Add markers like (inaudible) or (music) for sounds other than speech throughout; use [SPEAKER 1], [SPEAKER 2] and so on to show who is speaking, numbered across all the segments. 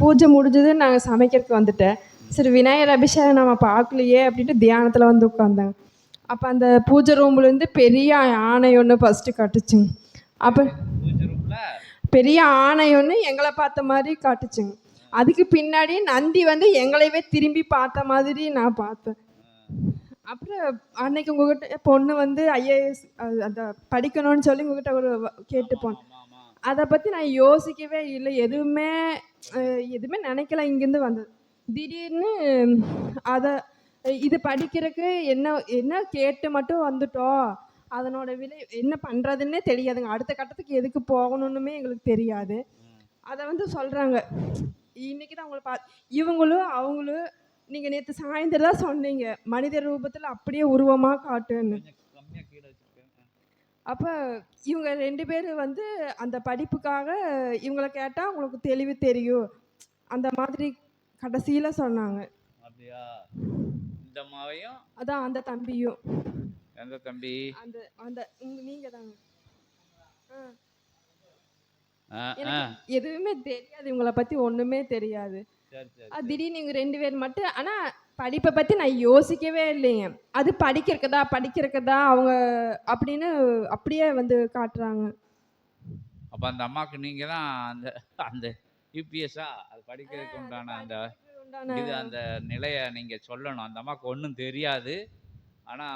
[SPEAKER 1] பூஜை முடிஞ்சது நாங்கள் சமைக்கிறதுக்கு வந்துட்டேன். சரி விநாயகர் அபிஷேகம் நம்ம பார்க்கலையே அப்படின்ட்டு தியானத்தில் வந்து உட்காந்தாங்க அப்போ அந்த பூஜை ரூம்லேருந்து பெரிய யானை ஒன்று ஃபஸ்ட்டு காட்டுச்சுங்க. அப்போ பெரிய ஆணை ஒன்று எங்களை பார்த்த மாதிரி காட்டுச்சுங்க. அதுக்கு பின்னாடி நந்தி வந்து எங்களையவே திரும்பி பார்த்த மாதிரி நான் பார்த்தேன். அப்புறம் அன்னைக்கு உங்ககிட்ட பொண்ணு வந்து ஐஏஎஸ் அந்த படிக்கணும்னு சொல்லி உங்ககிட்ட ஒரு கேட்டு போனேன். அதை பற்றி நான் யோசிக்கவே இல்லை. எதுவுமே எதுவுமே நினைக்கல இங்கேருந்து வந்தது. திடீர்னு அதை இது படிக்கிறதுக்கு என்ன என்ன கேட்டு மட்டும் வந்துட்டோம். அதனோட விலை என்ன பண்ணுறதுன்னே தெரியாதுங்க. அடுத்த கட்டத்துக்கு எதுக்கு போகணுன்னுமே எங்களுக்கு தெரியாது. அதை வந்து சொல்கிறாங்க இன்னைக்கு தான் அவங்கள பா இவங்களும் அவங்களும் நீங்கள் நேற்று சாயந்தரம் தான் சொன்னீங்க. மனித ரூபத்தில் அப்படியே உருவமாக காட்டுன்னு. அப்போ இவங்க ரெண்டு பேர் வந்து அந்த படிப்புக்காக இவங்களை கேட்டால் உங்களுக்கு தெளிவு தெரியும். அந்த மாதிரி கடைசியில் சொன்னாங்க.
[SPEAKER 2] அப்படியா? இந்த அம்மாவையும்
[SPEAKER 1] அதான் அந்த தம்பியும்.
[SPEAKER 2] எந்த தம்பி?
[SPEAKER 1] அந்த அந்த நீங்கள் தாங்க. எதுவுமே தெரியாது. இவங்கள பற்றி ஒன்றுமே தெரியாது. திடீர்னு இவங்க ரெண்டு பேர் மட்டும் ஆனால் படிப்பை பற்றி நான் யோசிக்கவே இல்லைங்க. அது படிக்கிறக்கதா படிக்கிறக்கதா அவங்க அப்படின்னு அப்படியே வந்து காட்டுறாங்க.
[SPEAKER 2] அப்ப அந்த அம்மாக்கு நீங்க தான் அந்த அந்த யூபிஎஸ்ஸா அது படிக்கிறதுக்கு உண்டான அந்த இது அந்த நிலையை நீங்க சொல்லணும். அந்த அம்மாவுக்கு ஒன்றும் தெரியாது. ஆனா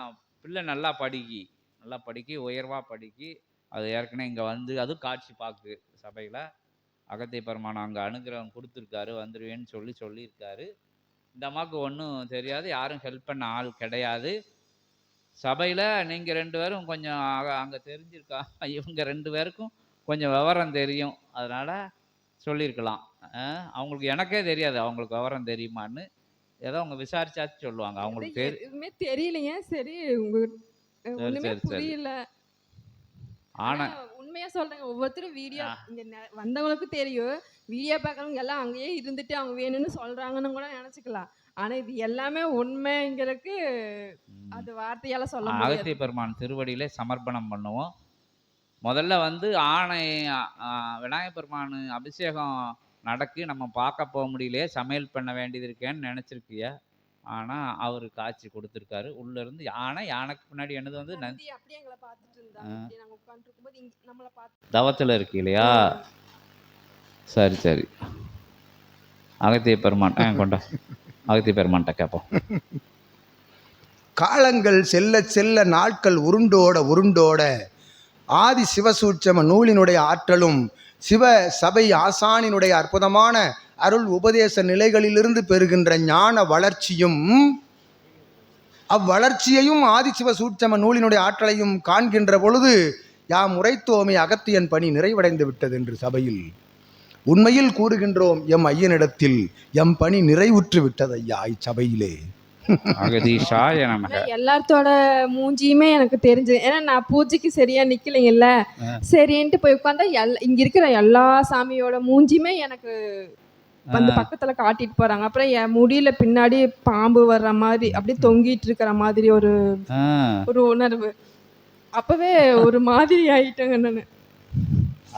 [SPEAKER 2] பிள்ளை நல்லா படிக்கி நல்லா படிக்கி உயர்வா படிக்கி அது ஏற்கனவே இங்க வந்து அதுவும் காட்சி பார்க்கு சபையில. அகத்திய பெருமானம் அங்க அனுகிரகம் கொடுத்துருக்காரு வந்துருவேன்னு சொல்லி சொல்லியிருக்காரு. இந்த அம்மாவுக்கு ஒன்றும் தெரியாது யாரும் ஹெல்ப் பண்ண ஆள் கிடையாது. சபையில் நீங்கள் ரெண்டு பேரும் கொஞ்சம் அங்க தெரிஞ்சிருக்கா இவங்க ரெண்டு பேருக்கும் கொஞ்சம் விவரம் தெரியும். அதனால சொல்லியிருக்கலாம். அவங்களுக்கு எனக்கே தெரியாது அவங்களுக்கு விவரம் தெரியுமான்னு. ஏதோ அவங்க விசாரிச்சாச்சு சொல்லுவாங்க அவங்களுக்கு தெரி
[SPEAKER 1] எதுவுமே தெரியலைங்க சரி உங்க ஒண்ணுமே. புரியல.
[SPEAKER 2] ஆனா,
[SPEAKER 1] உண்மையா சொல்றேங்க. ஒவ்வொருத்தரும் வீடியோ. இங்க வந்தவங்களுக்கு தெரியும். வீடியோ பார்க்கறவங்க எல்லாம் அங்கேயே இருந்துட்டு அவங்க வேணும்னு சொல்றாங்கன்னு கூட நினைச்சுக்கலாம். ஆனா இது எல்லாமே உண்மைங்கிறதுக்கு அது வார்த்தையால சொல்ல
[SPEAKER 2] அகத்திய பெருமான் திருவடியிலே சமர்ப்பணம் பண்ணுவோம். முதல்ல வந்து ஆணை விநாயகர் பெருமான் அபிஷேகம் நடக்கு நம்ம பார்க்க போக முடியலையே சமையல் பண்ண வேண்டியது இருக்கேன்னு நினச்சிருக்கிய. ஆனா அவர் காட்சி கொடுத்துருக்காரு. உள்ள இருந்து யானை யானைக்கு பின்னாடி என்னது வந்து நந்தி தவத்தில் இருக்கு இல்லையா சரி சரி. அகத்திய பெருமான் ஆ கொண்டா. அகத்திய பெருமான்கிட்ட கேட்போம்
[SPEAKER 3] காலங்கள் செல்ல செல்ல நாட்கள் உருண்டோட உருண்டோட ஆதி சிவசூட்சம நூலினுடைய ஆற்றலும் சிவ சபை ஆசானினுடைய அற்புதமான அருள் உபதேச நிலைகளிலிருந்து பெறுகின்ற ஞான வளர்ச்சியும் அவ்வளர்ச்சியையும் ஆதி சிவ சூட்சம நூலினுடைய ஆற்றலையும் காண்கின்ற பொழுது யாம் உரைத்தோமே அகத்தியன் பணி நிறைவடைந்து விட்டது என்று சபையில் உண்மையில் கூறுகின்றோம் எம் ஐயனிடத்தில் எம் பணி நிறைவுற்று விட்டது ஐயா இச்சபையிலே
[SPEAKER 1] எல்லாத்தோட மூஞ்சியுமே எனக்கு தெரிஞ்சது. ஏன்னா நான் பூஜைக்கு சரியா நிக்கலைங்கல்ல? சரின்ட்டு போய் உட்காந்தா எல் இங்க இருக்கிற எல்லா சாமியோட மூஞ்சியுமே எனக்கு வந்து பக்கத்துல காட்டிட்டு போறாங்க. அப்புறம் என் முடியில பின்னாடி பாம்பு வர்ற மாதிரி அப்படியே தொங்கிட்டு இருக்கிற மாதிரி ஒரு ஒரு உணர்வு. அப்பவே ஒரு மாதிரி ஆயிட்டேங்க நானு.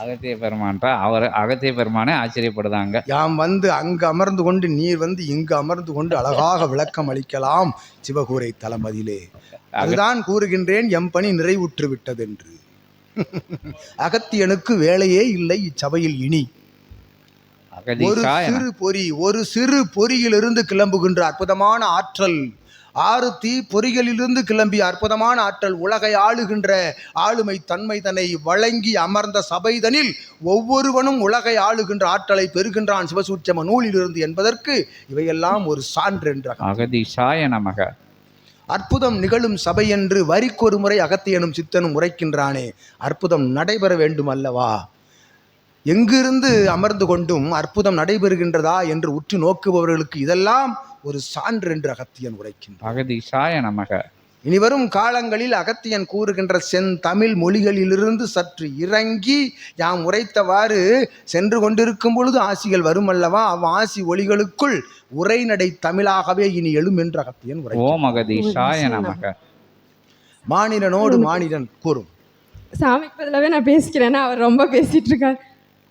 [SPEAKER 2] அகத்திய பெருமான்டா அவர் அகத்திய பெருமானே ஆச்சரியப்படுதாங்க.
[SPEAKER 3] யாம் வந்து அங்கு அமர்ந்து கொண்டு நீர் வந்து இங்கு அமர்ந்து கொண்டு அழகாக விளக்கம் அளிக்கலாம் சிவகூரை தளமதிலே அதுதான் கூறுகின்றேன் எம் பணி நிறைவுற்று விட்டதென்று. அகத்தியனுக்கு வேலையே இல்லை இச்சபையில் இனி. ஒரு சிறு பொறி ஒரு சிறு பொறியிலிருந்து கிளம்புகின்ற அற்புதமான ஆற்றல் ஆறு தீ பொறிகளிலிருந்து கிளம்பிய அற்புதமான ஆற்றல் உலகை ஆளுகின்ற ஆளுமை தன்மை தன்னை வழங்கி அமர்ந்த சபைதனில் ஒவ்வொருவனும் உலகை ஆளுகின்ற ஆற்றலை பெறுகின்றான் சிவசூட்சம நூலிலிருந்து என்பதற்கு இவையெல்லாம் ஒரு சான்று என்ற
[SPEAKER 2] நமக.
[SPEAKER 3] அற்புதம் நிகழும் சபை என்று வரிக்கொரு முறை அகத்தியனும் சித்தனும் உரைக்கின்றானே அற்புதம் நடைபெற வேண்டும் அல்லவா? எங்கிருந்து அமர்ந்து கொண்டும் அற்புதம் நடைபெறுகின்றதா என்று உற்று நோக்குபவர்களுக்கு இதெல்லாம் ஒரு சான்று என்று அகத்தியன் உரைக்கின்றான்.
[SPEAKER 2] அகதீஷாய நமக.
[SPEAKER 3] இனிவரும் காலங்களில் அகத்தியன் கூறுகின்ற செந்தமிழ் மொழிகளிலிருந்து சற்று இறங்கி யாம் உரைத்தவாறு சென்று கொண்டிருக்கும் பொழுது ஆசிகள் வரும் அல்லவா? அவ் ஆசி ஒளிகளுக்குள் உரைநடை தமிழாகவே இனி எழும் என்று அகத்தியன் உரை
[SPEAKER 2] ஓம் அகதீஷாய நமக.
[SPEAKER 3] மானிடனோடு மானிடன் கூறும்.
[SPEAKER 1] சாமிக்கு பதிலாகவே நான் பேசிக்கிறேன்னா அவர் ரொம்ப பேசிகிட்டு இருக்கார்.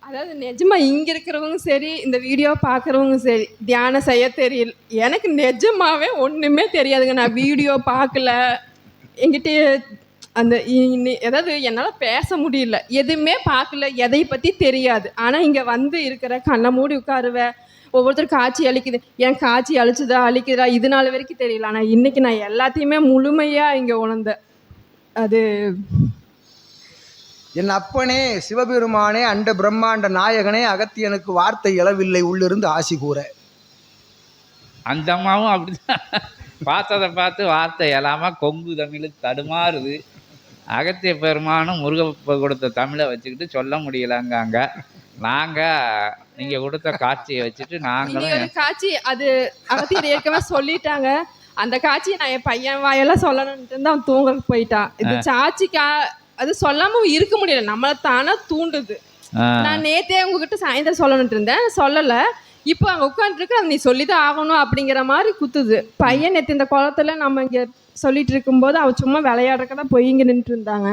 [SPEAKER 1] அதாவது நிஜமா இங்கே இருக்கிறவங்க சரி இந்த வீடியோ பார்க்குறவங்க சரி தியானம் செய்ய தெரியல. எனக்கு நிஜமாவே ஒன்றுமே தெரியாதுங்க. நான் வீடியோ பார்க்கல. என்கிட்ட அந்த ஏதாவது என்னால் பேச முடியல. எதுவுமே பார்க்கல. எதை பற்றி தெரியாது. ஆனால் இங்கே வந்து இருக்கிற கண்ணை மூடி உட்காருவேன் ஒவ்வொருத்தரும் காட்சி அழிக்குது என் காட்சி அழிச்சுதா அழிக்குதா இது நாள் வரைக்கும் தெரியல. ஆனால் இன்னைக்கு நான் எல்லாத்தையுமே முழுமையாக இங்கே உணர்ந்தேன். அது
[SPEAKER 3] என் அப்பனே சிவபெருமானே அண்ட பிரம்மாண்ட நாயகனே அகத்தியனுக்கு வார்த்தை இளவில்லை உள்ளிருந்து ஆசி கூற.
[SPEAKER 2] அந்த அம்மாவும் அப்படிதான் பார்த்ததை பார்த்து வார்த்தை எல்லாமே கொங்கு தமிழ் தடுமாறுது. அகத்திய பெருமானும் முருகப்ப கொடுத்த தமிழை வச்சுக்கிட்டு சொல்ல முடியலங்காங்க. நாங்கள் நீங்கள் கொடுத்த காட்சியை வச்சுட்டு நாங்களும்
[SPEAKER 1] ஒரு காட்சி அது அகத்தியர் ஏற்கனவே சொல்லிட்டாங்க. அந்த காட்சியை நான் என் பையன் வாயெல்லாம் சொல்லணும்ட்டு அவன் தூங்கறதுக்கு போயிட்டான். இது சாட்சிக்கா அது சொல்லாம இருக்க முடியல. நம்மளை தானே தூண்டுது. நான் நேத்தே உங்ககிட்ட சாயந்தரம் சொல்லணும்ட்டு இருந்தேன். சொல்லலை. இப்போ அங்கே உட்காந்துருக்கு அது நீ சொல்லிதான் ஆகணும் அப்படிங்கிற மாதிரி குத்துது. பையன் நேற்று இந்த குளத்துல நம்ம இங்கே சொல்லிட்டு இருக்கும்போது அவன் சும்மா விளையாடுறக்க தான் போய் இங்கே நின்றுட்டு இருந்தாங்க.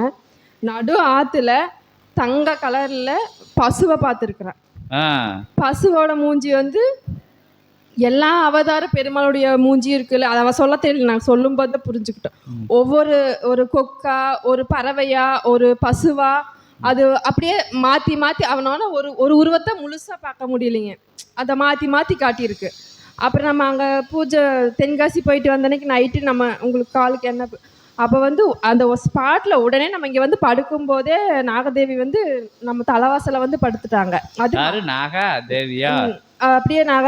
[SPEAKER 1] நடு ஆற்றுல தங்க கலரில் பசுவை பார்த்துருக்குறேன் பசுவோட மூஞ்சி வந்து எல்லா அவதார பெருமாளுடைய மூஞ்சி இருக்குல்ல அதை அவன் சொல்ல தெரியல நான் சொல்லும்போது தான் புரிஞ்சுக்கிட்டோம். ஒவ்வொரு ஒரு கொக்கா ஒரு பறவையா ஒரு பசுவா அது அப்படியே மாற்றி மாற்றி அவனோட ஒரு ஒரு உருவத்தை முழுசாக பார்க்க முடியலைங்க. அதை மாற்றி மாற்றி காட்டியிருக்கு. அப்புறம் நம்ம அங்கே பூஜை தென்காசி போயிட்டு வந்த அன்னைக்கு நைட்டு நம்ம உங்களுக்கு காலுக்கு என்ன அப்போ வந்து அந்த ஸ்பாட்டில் உடனே நம்ம இங்கே வந்து படுக்கும்போதே நாகதேவி வந்து நம்ம தலைவாசல வந்து படுத்துட்டாங்க. அது
[SPEAKER 2] நாகா தேவியா?
[SPEAKER 1] அப்படியே நாக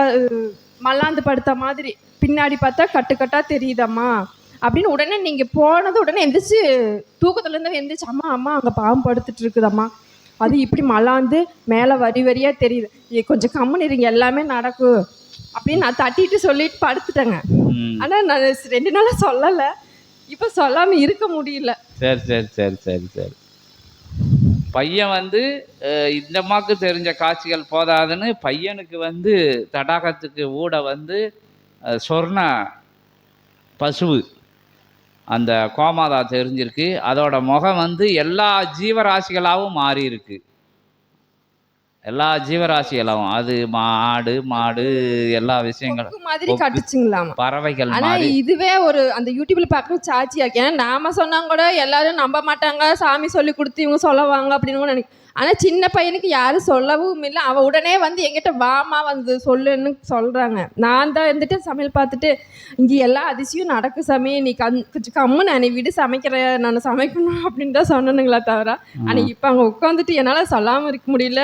[SPEAKER 1] மல்லாந்து படுத்த மாதிரி பின்னாடி பார்த்தா கட்டு கட்டா தெரியுதம்மா அப்படின்னு உடனே நீங்க போனது உடனே எந்திரிச்சு தூக்கத்துல இருந்து எந்திரிச்சு அம்மா அம்மா அங்க பாவம் படுத்துட்டு இருக்குதம்மா. அது இப்படி மல்லாந்து மேலே வரி வரியா தெரியுது. கொஞ்சம் கம்முன்னு இருங்க எல்லாமே நடக்கும் அப்படின்னு நான் தட்டிட்டு சொல்லிட்டு படுத்துட்டேங்க.
[SPEAKER 2] ம்.
[SPEAKER 1] ஆனா நான் ரெண்டு நாளா சொல்லலை. இப்போ சொல்லாம இருக்க முடியல.
[SPEAKER 2] சரி சரி சரி சரி சரி. பையன் வந்து இந்த அம்மாவுக்கு தெரிஞ்ச காட்சிகள் போதாதுன்னு பையனுக்கு வந்து தடாகத்துக்கு ஊட வந்து சொர்ண பசுவு. அந்த கோமாதா தெரிஞ்சிருக்கு. அதோட முகம் வந்து எல்லா ஜீவராசிகளாகவும் மாறியிருக்கு. எல்லா ஜீவராசிகளாகவும் அது மாடு மாடு எல்லா விஷயங்களும்.
[SPEAKER 1] மாதிரி. கட்டுச்சுங்களாமா.
[SPEAKER 2] பறவைகள்
[SPEAKER 1] ஆனா இதுவே ஒரு அந்த யூடியூப்ல பார்க்கணும் சாட்சியா இருக்கு ஏன்னா நாம சொன்னா கூட எல்லாரும் நம்ப மாட்டாங்க சாமி சொல்லி கொடுத்து இவங்க சொல்லுவாங்க அப்படின்னு கூட நினைக்க ஆனா சின்ன பையனுக்கு யாரும் சொல்லவும் இல்லை. அவன் உடனே வந்து எங்கிட்ட வாமா வந்து சொல்லுன்னு சொல்றாங்க. நான் தான் இருந்துட்டு சமையல் பார்த்துட்டு இங்க எல்லா அதிசயம் நடக்கு சாமி நீ கண் கொஞ்சம் கம்முன்னு நீ விடு சமைக்கிற நான் சமைக்கணும் அப்படின்னு தான் சொன்னனுங்களா தவிர ஆனா இப்ப அங்க உட்காந்துட்டு என்னால சொல்லாம இருக்க முடியல.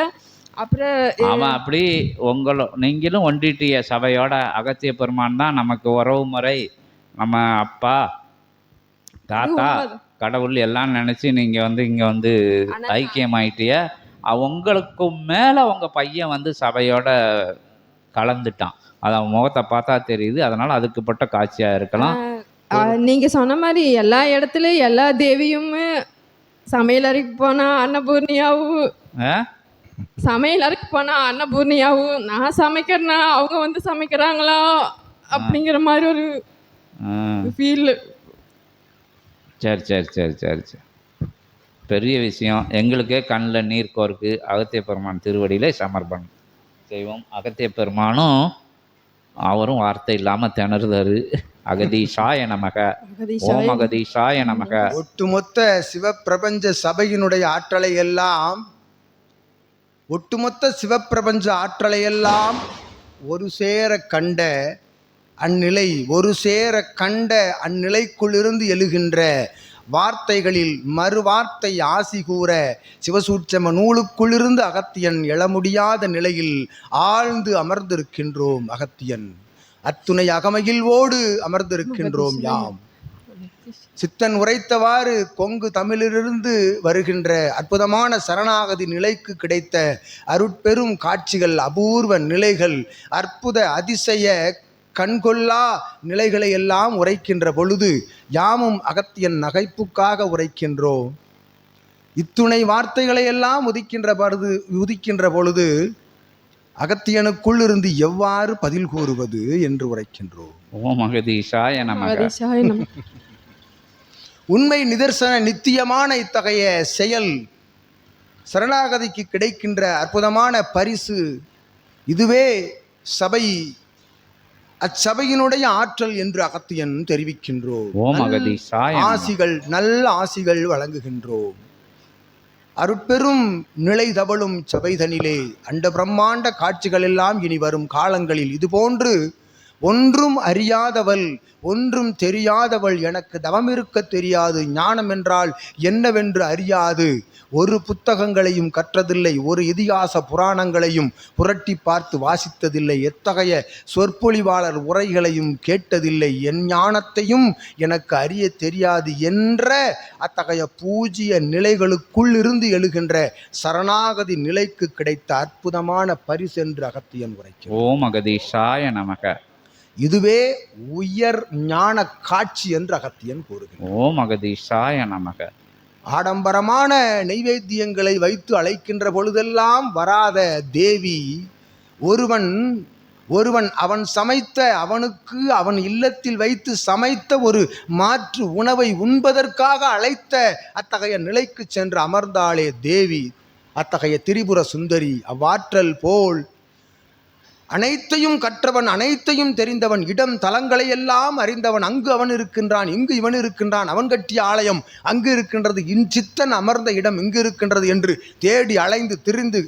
[SPEAKER 1] அப்புறம்
[SPEAKER 2] அவன் அப்படி உங்களோ நீங்களும் ஒன்றிட்டிய சபையோட அகத்திய பெருமான் தான் நமக்கு உறவு முறை. நம்ம அப்பா தாத்தா. கடவுள் எல்லாம் நினச்சி நீங்கள் வந்து இங்கே வந்து ஐக்கியமாயிட்டிய அ- உங்களுக்கு மேலே உங்கள் பையன் வந்து சபையோட கலந்துட்டான். அது அவன் முகத்தை பார்த்தா தெரியுது. அதனால் அதுக்குப்பட்ட காட்சியாக இருக்கலாம்.
[SPEAKER 1] நீங்க சொன்ன மாதிரி எல்லா இடத்துலயும் எல்லா தேவியுமே சமையல் அறைக்கு போனா அன்னபூர்ணியாவும்
[SPEAKER 2] ஆ?
[SPEAKER 1] சமையல் அறைக்கு போனா அன்னபூர்ணியாவும் நான் சமைக்கிறேன்னா அவங்க வந்து சமைக்கிறாங்களா? அப்படிங்கிற மாதிரி ஒரு. ஃபீல்
[SPEAKER 2] சரி சரி சரி சரி சரி. பெரிய விஷயம். எங்களுக்கே கண்ணில் நீர் கோர்க்கு அகத்திய பெருமான் திருவடியிலே சமர்ப்பணம் செய்வோம். அகத்திய பெருமானும் அவரும் வார்த்தை இல்லாமல் திணறுதாரு. அகதீஷாய நமக. ஓம் அகதீஷாய நமக.
[SPEAKER 3] ஒட்டுமொத்த சிவப்பிரபஞ்ச சபையினுடைய ஆற்றலை எல்லாம் ஒட்டுமொத்த சிவப்பிரபஞ்ச ஆற்றலையெல்லாம் ஒரு சேர கண்ட அந்நிலை ஒரு சேர கண்ட அந்நிலைக்குள்ளிருந்து எழுகின்ற வார்த்தைகளில் மறுவார்த்தை ஆசி கூற சிவசூட்சம நூலுக்குள்ளிருந்து அகத்தியன் எழ முடியாத நிலையில் ஆழ்ந்து அமர்ந்திருக்கின்றோம் அகத்தியன். அத்துணை அகமகிழ்வோடு அமர்ந்திருக்கின்றோம் யாம். சித்தன் உரைத்தவாறு கொங்கு தமிழிலிருந்து வருகின்ற அற்புதமான சரணாகதி நிலைக்கு கிடைத்த அருட்பெரும் காட்சிகள் அபூர்வ நிலைகள் அற்புத அதிசய கண்கொள்ளா நிலைகளை எல்லாம் உரைக்கின்ற பொழுது யாமும் அகத்தியன் நகைப்புக்காக உரைக்கின்றோம் இத்துணை வார்த்தைகளை எல்லாம் உதிக்கின்ற பொழுது உதிக்கின்ற பொழுது அகத்தியனுக்குள் இருந்து எவ்வாறு பதில் கூறுவது என்று உரைக்கின்றோம்.
[SPEAKER 2] ஓம் அகதீஷாய நமக.
[SPEAKER 3] உண்மை நிதர்சன நித்தியமான இத்தகைய செயல் சரணாகதிக்கு கிடைக்கின்ற அற்புதமான பரிசு இதுவே சபை. அச்சபையினுடைய ஆற்றல் என்று அகத்தியன் தெரிவிக்கின்றோம். ஆசிகள் நல்ல ஆசிகள் வழங்குகின்றோம். அருட்பெரும் நிலை தவழும் சபைதனிலே அண்ட பிரம்மாண்ட காட்சிகள் எல்லாம் இனி வரும் காலங்களில் இதுபோன்று ஒன்றும் அறியாதவள் ஒன்றும் தெரியாதவள் எனக்கு தவம் இருக்க தெரியாது. ஞானம் என்றால் என்னவென்று அறியாது. ஒரு புத்தகங்களையும் கற்றதில்லை ஒரு இதிகாச புராணங்களையும் புரட்டி பார்த்து வாசித்ததில்லை. எத்தகைய சொற்பொழிவாளர் உரைகளையும் கேட்டதில்லை. என் ஞானத்தையும் எனக்கு அறிய தெரியாது என்ற அத்தகைய பூஜ்ய நிலைகளுக்குள் இருந்து எழுகின்ற சரணாகதி நிலைக்கு கிடைத்த அற்புதமான பரிசு என்று அகத்தியன் உரைக்கும்
[SPEAKER 2] ஓம் அகதீஷாய நமக.
[SPEAKER 3] இதுவே உயர் ஞான காட்சி என்று அகத்தியன் கூறுகிறார்
[SPEAKER 2] ஓம் அகதீஷாய நமக.
[SPEAKER 3] ஆடம்பரமான நைவேத்தியங்களை வைத்து அழைக்கின்ற பொழுதெல்லாம் வராத தேவி ஒருவன் ஒருவன் அவன் சமைத்த அவனுக்கு அவன் இல்லத்தில் வைத்து சமைத்த ஒரு மாற்று உணவை உண்பதற்காக அழைத்த அத்தகைய நிலைக்கு சென்று அமர்ந்தாளே தேவி அத்தகைய திரிபுர சுந்தரி அவ்வாற்றல் போல் அனைத்தையும் கற்றவன் அனைத்தையும் தெரிந்தவன் இடம் தலங்களை எல்லாம் அறிந்தவன் அங்கு அவன் இருக்கின்றான் இங்கு இவன் இருக்கின்றான் அவன் கட்டிய ஆலயம் அங்கு இருக்கின்றது இன்சித்தன் அமர்ந்த இடம் இங்கு இருக்கின்றது என்று தேடி அலைந்து திரிந்து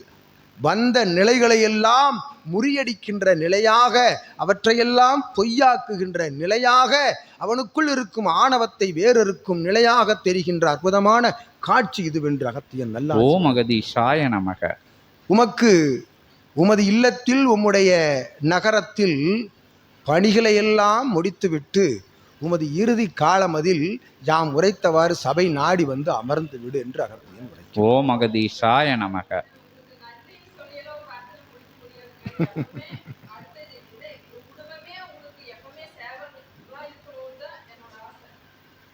[SPEAKER 3] வந்த நிலைகளை எல்லாம் முறியடிக்கின்ற நிலையாக அவற்றையெல்லாம் பொய்யாக்குகின்ற நிலையாக அவனுக்குள் இருக்கும் ஆணவத்தை வேறறுக்கும் நிலையாக தெரிகின்ற அற்புதமான காட்சி இதுவென்று அகத்தியன் நல்ல
[SPEAKER 2] ஓம் அகதீஷாய நமக.
[SPEAKER 3] உமக்கு உமது இல்லத்தில் உம்முடைய நகரத்தில் பணிகளை எல்லாம் முடித்துவிட்டு உமது இறுதி காலமதில் யாம் உரைத்தவாறு சபை நாடி வந்து அமர்ந்து விடு என்று அகத்தியன் உரைக்கிறார்
[SPEAKER 2] ஓம் அகதீஷாய நமக. (laughs)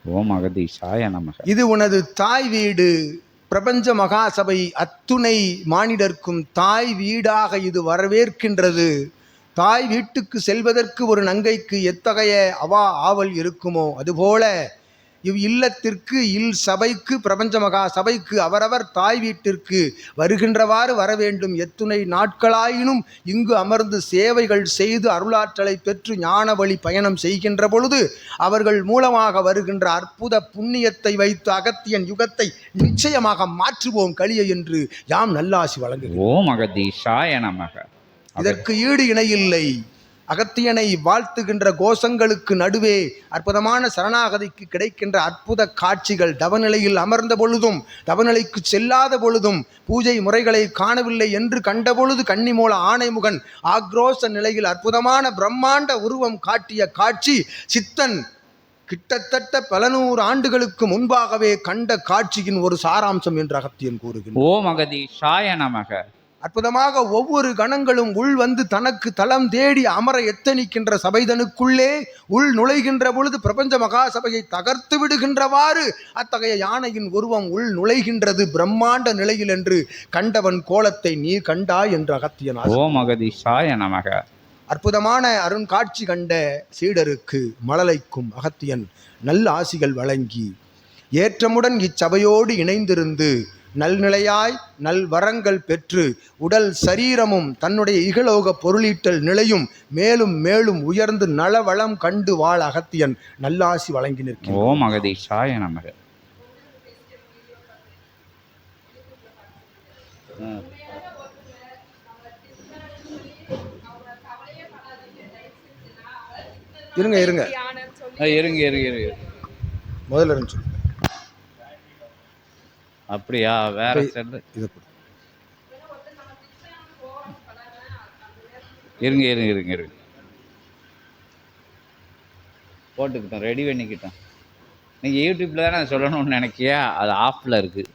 [SPEAKER 2] ஓம் அகதீஷாய நமக.
[SPEAKER 3] இது உனது தாய் வீடு. பிரபஞ்ச மகாசபை அத்துணை மானிடர்க்கும் தாய் வீடாக இது வரவேற்கின்றது. தாய் வீட்டுக்கு செல்வதற்கு ஒரு நங்கைக்கு எத்தகைய அவா ஆவல் இருக்குமோ? அதுபோல இவ் இல்லத்திற்கு இல் சபைக்கு பிரபஞ்ச மகா சபைக்கு அவரவர் தாய் வீட்டிற்கு வருகின்றவாறு வர வேண்டும் எத்துணை நாட்களாயினும் இங்கு அமர்ந்து சேவைகள் செய்து அருளாற்றலை பெற்று ஞான வழி பயணம் செய்கின்ற பொழுது அவர்கள் மூலமாக வருகின்ற அற்புத புண்ணியத்தை வைத்து அகத்தியன் யுகத்தை நிச்சயமாக மாற்றுவோம் கலிய என்று யாம் நல்லாசி வழங்குகிறோம்.
[SPEAKER 2] ஓம் அகதீஷாய நமக.
[SPEAKER 3] இதற்கு ஈடு இணையில்லை அகத்தியனை வாழ்த்துகின்ற கோஷங்களுக்கு நடுவே அற்புதமான சரணாகதிக்கு கிடைக்கின்ற அற்புத காட்சிகள் தவநிலையில் அமர்ந்த பொழுதும் தவநிலைக்கு செல்லாத பொழுதும் பூஜை முறைகளை காணவில்லை என்று கண்டபொழுது கன்னிமூல ஆணைமுகன் ஆக்ரோஷ நிலையில் அற்புதமான பிரம்மாண்ட உருவம் காட்டிய காட்சி சித்தன் கிட்டத்தட்ட பல நூறு ஆண்டுகளுக்கு முன்பாகவே கண்ட காட்சியின் ஒரு சாராம்சம் என்று அகத்தியன் கூறுகின்றார்
[SPEAKER 2] ஓம் சாய நமக.
[SPEAKER 3] அற்புதமாக ஒவ்வொரு கணங்களும் உள் வந்து தனக்கு தளம் தேடி அமர எத்தனிக்கின்ற சபைதனுக்குள்ளே உள் நுழைகின்ற பொழுது பிரபஞ்ச மகாசபையை தகர்த்து விடுகின்றவாறு அத்தகைய யானையின் உருவம் உள் நுழைகின்றது பிரம்மாண்ட நிலையில் என்று கண்டவன் கோலத்தை நீ கண்டாய் என்று அகத்தியன் ஆசி.
[SPEAKER 2] ஓம் அகதீஷாய நமக
[SPEAKER 3] அற்புதமான அருண்காட்சி கண்ட சீடருக்கு மழலைக்கும் அகத்தியன் நல்ல ஆசிகள் வழங்கி ஏற்றமுடன் இச்சபையோடு இணைந்திருந்து நல்நிலையாய் நல்வரங்கள் பெற்று உடல் சரீரமும் தன்னுடைய இகலோக பொருளீட்டல் நிலையும் மேலும் மேலும் உயர்ந்து நலவளம் கண்டு வாழ் அகத்தியன் நல்லாசி வழங்கி நிற்கிறார்
[SPEAKER 2] ஓம் அகதீஷாய நமக.
[SPEAKER 3] இருங்க இருங்க.
[SPEAKER 2] இருங்க இருங்க இருங்க.
[SPEAKER 3] முதல்ல இருந்து சொல்லுங்க
[SPEAKER 2] அப்படியா? வேற
[SPEAKER 3] இதை கொடு.
[SPEAKER 2] இருங்க இருங்க இருங்க இருங்க. போட்டுக்கிட்டோம் ரெடி பண்ணிக்கிட்டோம். நீங்கள் யூடியூப்பில் தானே சொல்லணும்னு நினைக்கியா அது ஆஃபில் இருக்குது